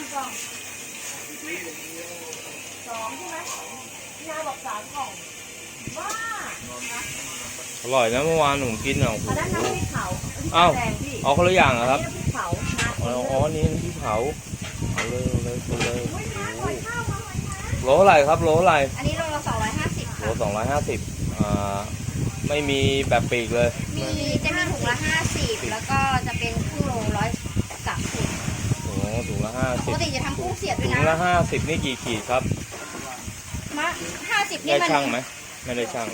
กี่กล่องสองใช่ไหมพี่ยาบอกสามกล่องบ้าอร่อยนะเมื่อวานผมกินอะโอ้โหอันนั้นน้ำพริกเผาอ้าวแดงพี่เอาคนละอย่างเหรอครับอันนี้น้ำพริกเผามาอ๋ออ๋อนี่น้ำพริกเผาเอาเลยเอาเลยเอาเลยโอ้ยมาหอยข้าวมาหอยข้าวโลเท่าไหร่ครับโลเท่าไหร่อันนี้โลละสองร้อยห้าสิบโลค่ะสองร้อยห้าสิบอ่าไม่มีแบบปีกเลย มีจะมีถุงละห้าสิบแล้วก็จะเป็นครึ่งโลร้อยสามสิบ โอ้โหถุง ละห้าปสิกบติจะทำกุ้งเสียบด้ถุวยงนะละห้าสิบนี่กี่ขีดครับมาห้าสิบนี่ได้มันช่างไหมไม่ได้ช่าง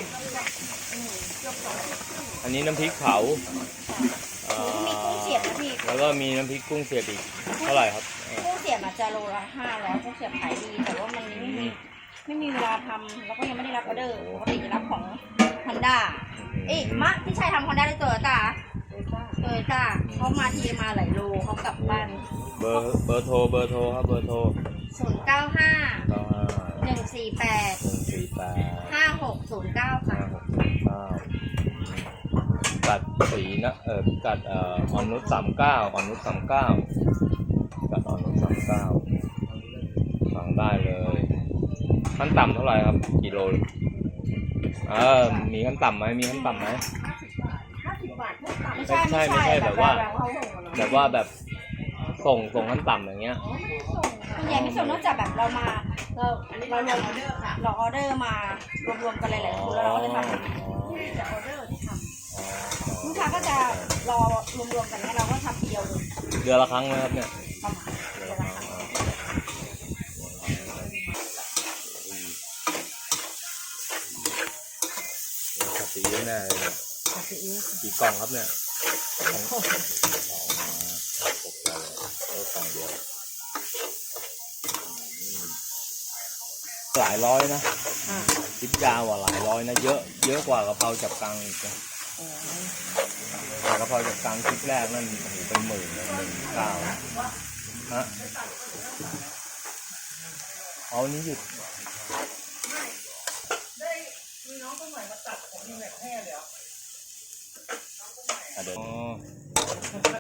อันนี้น้ำพริกเผาอ่มีกุ้งเสียบนะพี่แล้วก็มีน้ำพริกกุ้งเสียบอีกเท่าไหร่ครับอ่ากุ้งเสียบอาจจะโลละห้าร้อยกุ้งเสียบขายดีแต่ว่ามันไม่มีไม่มีเวลาทำแล้วก็ยังไม่ได้รับออเดอร์ปกติจะรับของฮอนด้าเอ๊ะมะพี่ชายทำฮอนด้าได้ตัวตาโตโยต้า เขามาทีมาหลายโลเขากลับบ้านเบอร์เบอร์โทรเบอร์โทรครับเบอร์โทรศูนย์เก้าห้าเก้าห้าหนึ่งสี่แปดหนึ่งสี่แปดห้าหกศูนย์เก้าห้าค่ะหกเก้ากัดสีนะเออกัดเอ่อออนนุชสามเก้าออนนุชสามเก้ากัดออนนุชสามเก้าสั่งได้เลยขั้นต่ำเท่าไหร่ครับกิโลเออมีขั้นต่ำไหมมีขั้นต่ำไหมห้าสิบบาท ไม่ใช่ไม่ใช่แบบว่า แบบว่าแบบส่งส่งขั้นต่ำอย่างเงี้ยส่วนใหญ่ไม่ส่งนอกจากแบบเรามาเราเรารวมออเดอร์ค่ะเราออเดอร์มารวมๆกันหลายๆคนแล้วเราก็จะทำจะออเดอร์ที่ทำลูกค้าก็จะรอรวมๆกันเนี่ยเราก็ทำเดียวเลยเดือนละครั้งไหมครับเนี่ย ประมาณ เดือน เว ละค ลา รั้งขับสีแน่เลยเนี่ย ซีอิ๊วกี่กล่องครับเนี่ยสองสองมาหกกล่องเออกล่องเดียวหลายร้อยนะอ่าคิดยาวกว่าหลายร้อยนะ เยอะ เยอะกว่ากะเพราจับกังอีกนะอ๋อแต่กะเพราจับกังคลิปแรกนั่นโอ้โหเป็นหมื่นเลยหนึ่งเก้าฮะเอานี้หยุดอะเดี๋ยวอ๋อ นี่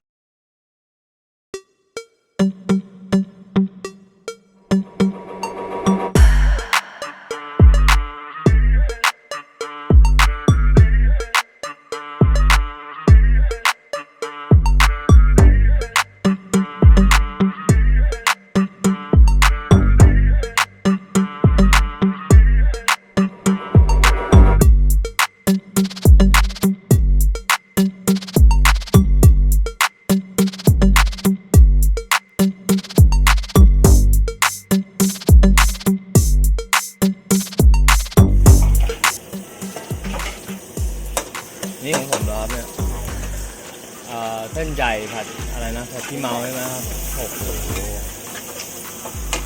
ส้นใหญ่ผัดอะไรนะผัดที่เมาใช่ไหมครับโอ้โห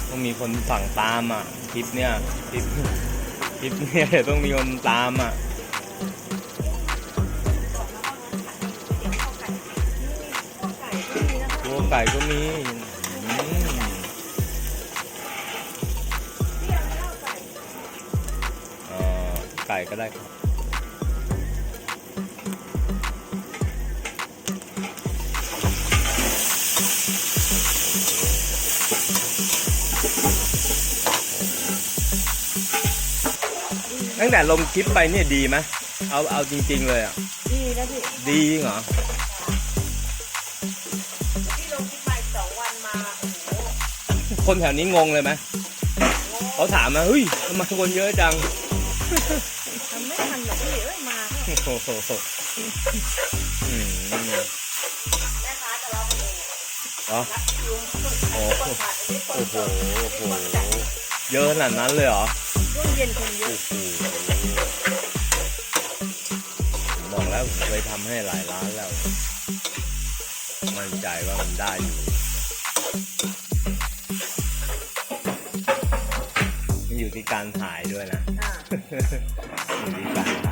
ต้องมีคนสั่งตามอะคลิปเนี่ยคลิปคลิปเนี่ยต้องมีคนตามอะตัวไก่ก็มีอืมเอ่อไก่ก็ได้ครับ ตั้งแต่ลงคลิปไปเนี่ยดีไหมเอาเอาจริง ๆ เลยอะ ดีนะพี่ดีจริงเหรอ พี่ลงคลิปมาสองวันมาโอ้โหคนแถวนี้งงเลยไหมเขาถามมาเฮ้ยทำไมคนเยอะจัง ทำไม่ทันหรอกพี่เอ้ยมาโอ้โหอืมแม่ค้าจะรอกันเองเหรอลุงโอ้โห คนขาดอันนี้เปิโอ้ดโหโอ้โห เยอะขนาดนั้นเลยเหรอช่วงเย็นคนเยโอ้อะโหผมบอกแล้วผมเคยทำให้หลายร้านแล้ว มั่นใจว่ามันได้อยู่มันอยู่ที่การถ่ายด้วยนะอ่าอยู่ที่การถ่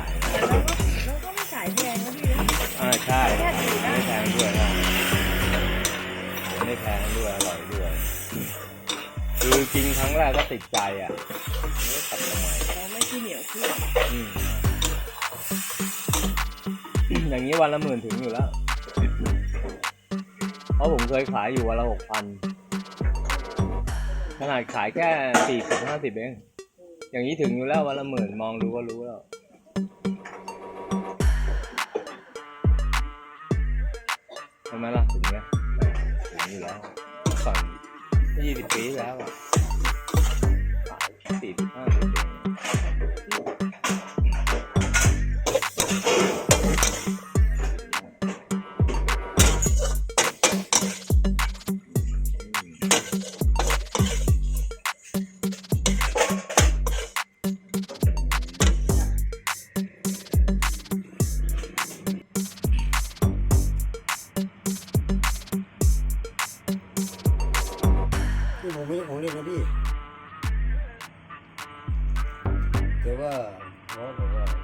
าย คือกินครั้งแรกก็ติดใจอะไม่ได้ตัดทำไมเราไม่ขี้เหนียวพี่อืมอย่างนี้วันละหมื่นถึงอยู่แล้ว เพราะผมเคยขายอยู่วันละหกพันขนาดขายแค่สี่สิบห้าสิบเอง อย่างนี้ถึงอยู่แล้ววันละหมื่นมองดูก็รู้แล้วใช่ไหมล่ะถึงเนี้ยถึงอยู่แล้วก่อนยี่สิบปีที่แล้วอะขาย สี่สิบ แต่ว่าห